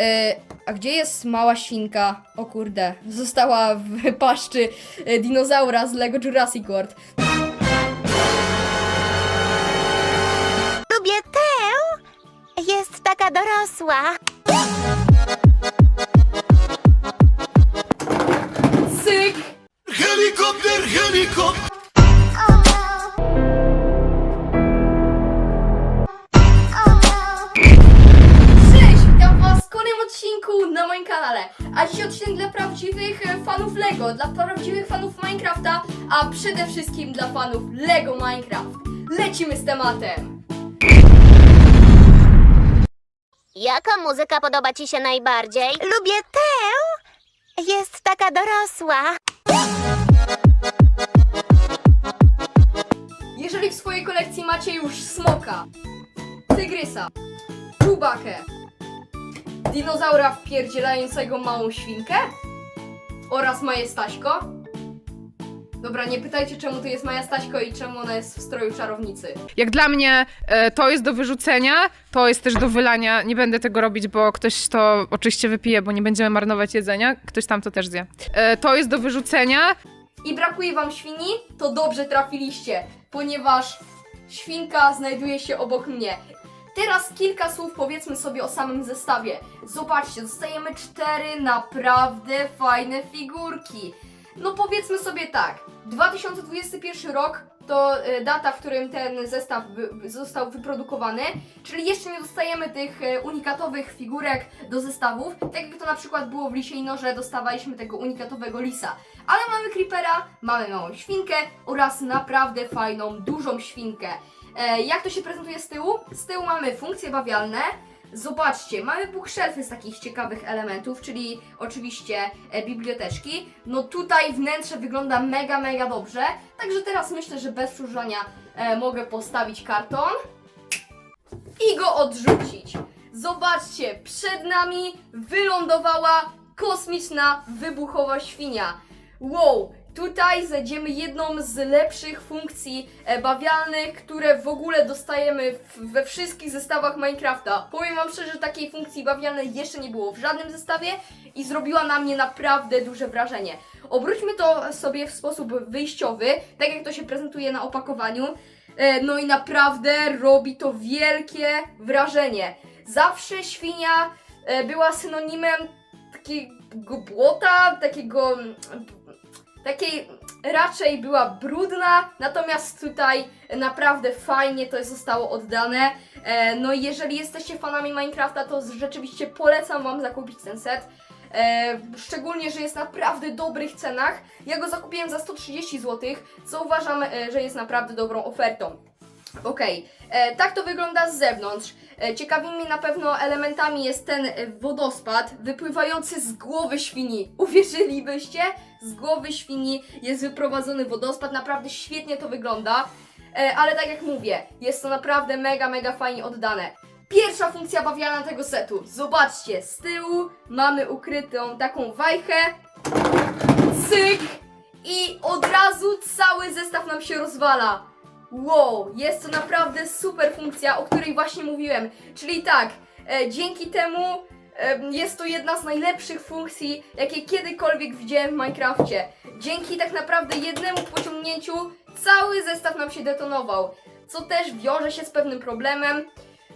E, a gdzie jest mała świnka? O kurde, została w paszczy e, dinozaura z Lego Jurassic World. Lubię tę. Jest taka dorosła. Syk! Helikopter, helikopter! Kanale. A dzisiaj odcinek dla prawdziwych e, fanów Lego, dla prawdziwych fanów Minecrafta, a przede wszystkim dla fanów Lego Minecraft. Lecimy z tematem. Jaka muzyka podoba ci się najbardziej? Lubię tę. Jest taka dorosła. Jeżeli w swojej kolekcji macie już smoka, tygrysa, czubakę, dinozaura wpierdzielającego małą świnkę oraz Maję Staśko. Dobra, nie pytajcie czemu to jest Maja Staśko i czemu ona jest w stroju czarownicy. Jak dla mnie e, to jest do wyrzucenia, to jest też do wylania. Nie będę tego robić, bo ktoś to oczywiście wypije, bo nie będziemy marnować jedzenia. Ktoś tam to też zje. E, to jest do wyrzucenia. i brakuje wam świni, to dobrze trafiliście, ponieważ świnka znajduje się obok mnie. Teraz kilka słów powiedzmy sobie o samym zestawie. Zobaczcie, dostajemy cztery naprawdę fajne figurki. No powiedzmy sobie tak, 2021 rok to e, data, w którym ten zestaw został wyprodukowany, czyli jeszcze nie dostajemy tych e, unikatowych figurek do zestawów, tak jak to na przykład było w Lisie Noże, dostawaliśmy tego unikatowego lisa. Ale mamy creepera, mamy małą świnkę oraz naprawdę fajną, dużą świnkę. E, jak to się prezentuje z tyłu? Z tyłu mamy funkcje bawialne. Zobaczcie, mamy bookshelfy z takich ciekawych elementów, czyli oczywiście e, biblioteczki. No tutaj wnętrze wygląda mega, mega dobrze. Także teraz myślę, że bez przedłużania e, mogę postawić karton i go odrzucić. Zobaczcie, przed nami wylądowała kosmiczna wybuchowa świnia. Wow, tutaj znajdziemy jedną z lepszych funkcji e, bawialnych, które w ogóle dostajemy we wszystkich zestawach Minecrafta. Powiem wam szczerze, że takiej funkcji bawialnej jeszcze nie było w żadnym zestawie i zrobiła na mnie naprawdę duże wrażenie. Obróćmy to sobie w sposób wyjściowy, tak jak to się prezentuje na opakowaniu. E, No i naprawdę robi to wielkie wrażenie. Zawsze świnia e, była synonimem takiego błota, takiego. Takiej raczej była brudna, natomiast tutaj naprawdę fajnie to zostało oddane. E, No i jeżeli jesteście fanami Minecrafta, to rzeczywiście polecam Wam zakupić ten set. E, szczególnie, że jest na naprawdę dobrych cenach. Ja go zakupiłem za 130 zł, co uważam, e, że jest naprawdę dobrą ofertą. Okej, e, tak to wygląda z zewnątrz. E, ciekawymi na pewno elementami jest ten wodospad wypływający z głowy świni. Uwierzylibyście? Z głowy świni jest wyprowadzony wodospad, naprawdę świetnie to wygląda. E, ale tak jak mówię, jest to naprawdę mega, mega fajnie oddane. Pierwsza funkcja bawiana tego setu. Zobaczcie, z tyłu mamy ukrytą taką wajchę. Cyk! I od razu cały zestaw nam się rozwala. Wow, jest to naprawdę super funkcja, o której właśnie mówiłem. Czyli tak, e, dzięki temu e, jest to jedna z najlepszych funkcji, jakie kiedykolwiek widziałem w Minecrafcie. Dzięki tak naprawdę jednemu pociągnięciu cały zestaw nam się detonował, co też wiąże się z pewnym problemem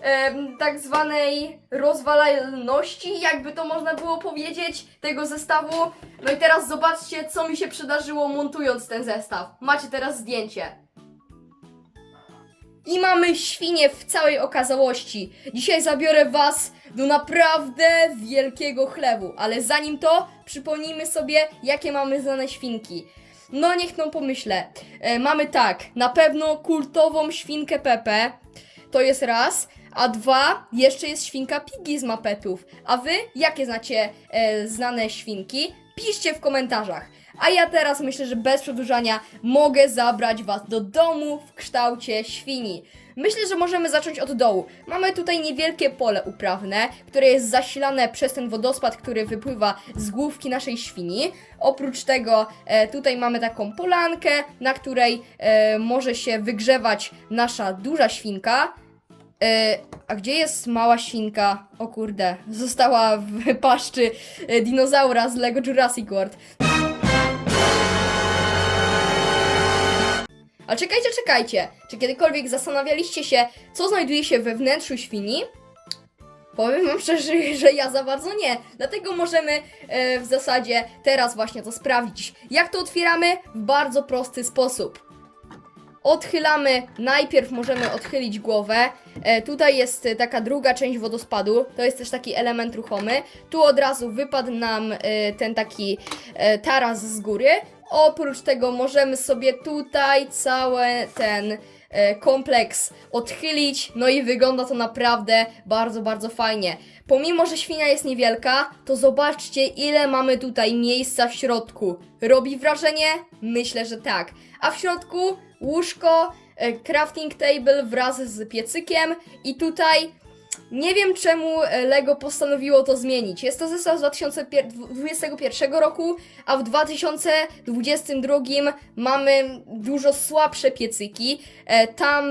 em, tak zwanej rozwalalności, jakby to można było powiedzieć, tego zestawu. No i teraz zobaczcie, co mi się przydarzyło montując ten zestaw. Macie teraz zdjęcie. I mamy świnie w całej okazałości. Dzisiaj zabiorę Was do naprawdę wielkiego chlewu, ale zanim to, przypomnijmy sobie, jakie mamy znane świnki. No niech no pomyślę. E, mamy tak, na pewno kultową świnkę Pepe, to jest raz, a dwa, jeszcze jest świnka Piggy z mapetów. A Wy, jakie znacie e, znane świnki? Piszcie w komentarzach. A ja teraz myślę, że bez przedłużania mogę zabrać Was do domu w kształcie świni. Myślę, że możemy zacząć od dołu. Mamy tutaj niewielkie pole uprawne, które jest zasilane przez ten wodospad, który wypływa z główki naszej świni. Oprócz tego e, tutaj mamy taką polankę, na której e, może się wygrzewać nasza duża świnka. E, a gdzie jest mała świnka? O kurde, została w paszczy e, dinozaura z Lego Jurassic World. Ale czekajcie, czekajcie. Czy kiedykolwiek zastanawialiście się, co znajduje się we wnętrzu świni? Powiem wam szczerze, że ja za bardzo nie. Dlatego możemy e, w zasadzie teraz właśnie to sprawdzić. Jak to otwieramy? W bardzo prosty sposób. Odchylamy, najpierw możemy odchylić głowę. E, tutaj jest taka druga część wodospadu, to jest też taki element ruchomy. Tu od razu wypadł nam e, ten taki e, taras z góry. Oprócz tego możemy sobie tutaj cały ten e, kompleks odchylić, no i wygląda to naprawdę bardzo, bardzo fajnie. Pomimo, że świnia jest niewielka, to zobaczcie ile mamy tutaj miejsca w środku. Robi wrażenie? Myślę, że tak. A w środku łóżko, e, crafting table wraz z piecykiem i tutaj nie wiem czemu e, Lego postanowiło to zmienić. Jest to zestaw z 2021 roku, a w 2022 mamy dużo słabsze piecyki. E, Tam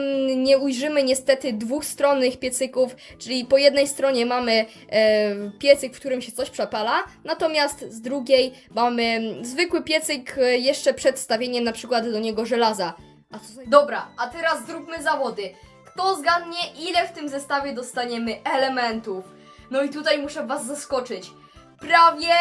nie ujrzymy niestety dwustronnych piecyków, czyli po jednej stronie mamy e, piecyk, w którym się coś przepala, natomiast z drugiej mamy zwykły piecyk jeszcze przed stawieniem na przykład do niego żelaza. A co. Dobra, a teraz zróbmy zawody. Kto zgadnie, ile w tym zestawie dostaniemy elementów? No i tutaj muszę Was zaskoczyć. Prawie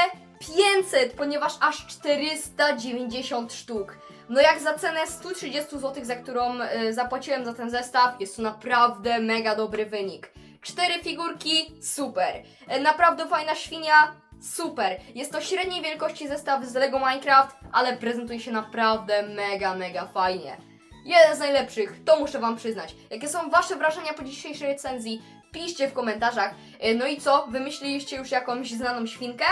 500, ponieważ aż 490 sztuk. No jak za cenę 130 zł, za którą y, zapłaciłem za ten zestaw, jest to naprawdę mega dobry wynik. Cztery figurki, super. E, Naprawdę fajna świnia, super. Jest to średniej wielkości zestaw z LEGO Minecraft, ale prezentuje się naprawdę mega, mega fajnie. Jeden z najlepszych, to muszę Wam przyznać. Jakie są Wasze wrażenia po dzisiejszej recenzji? Piszcie w komentarzach. E, No i co? Wymyśliliście już jakąś znaną świnkę?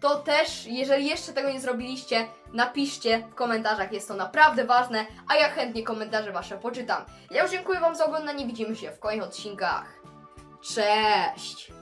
To też, jeżeli jeszcze tego nie zrobiliście, napiszcie w komentarzach, jest to naprawdę ważne, a ja chętnie komentarze Wasze poczytam. Ja już dziękuję Wam za oglądanie, widzimy się w kolejnych odcinkach. Cześć!